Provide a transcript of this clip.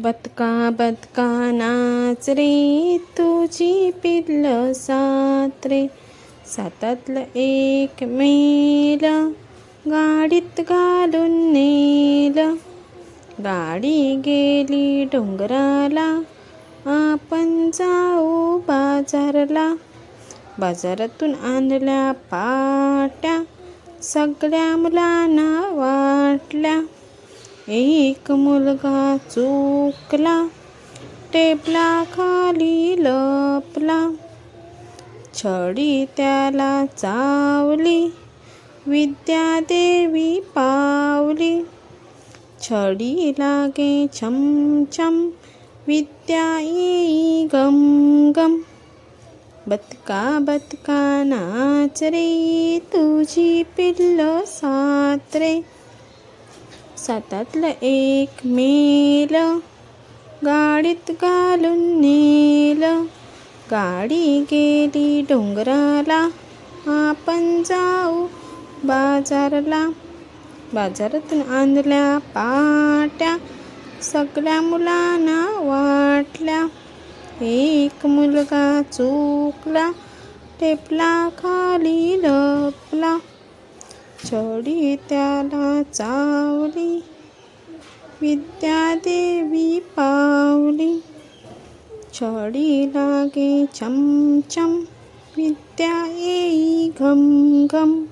बदका बदका नाच रे तुझी पिल्ल सात रे. सातातलं एक मेल गाडीत घालून नेलं. गाडी गेली डोंगराला आपण जाऊ बाजारला. बाजारातून आणल्या पाट्या सगळ्या मुलांना वाटल्या. एक मुलगा चुकला टेबला खाली लपला. छडी त्याला चावली विद्या देवी पावली. छडी लागे छम छम विद्या येई गम गम बदका बदका नाच रे तुझी पिल्ल सात रे. सातातलं एक मेल गाडीत घालून नेल. गाडी गेली डोंगराला आपण जाऊ बाजारला. बाजारातून आणल्या पाट्या सगळ्या मुलांना वाटल्या. एक मुलगा चुकला टेपला खाली लपला. छडी त्याला चावली. विद्या देवी पावली. छडी लागे चमचम. विद्या येई घम घम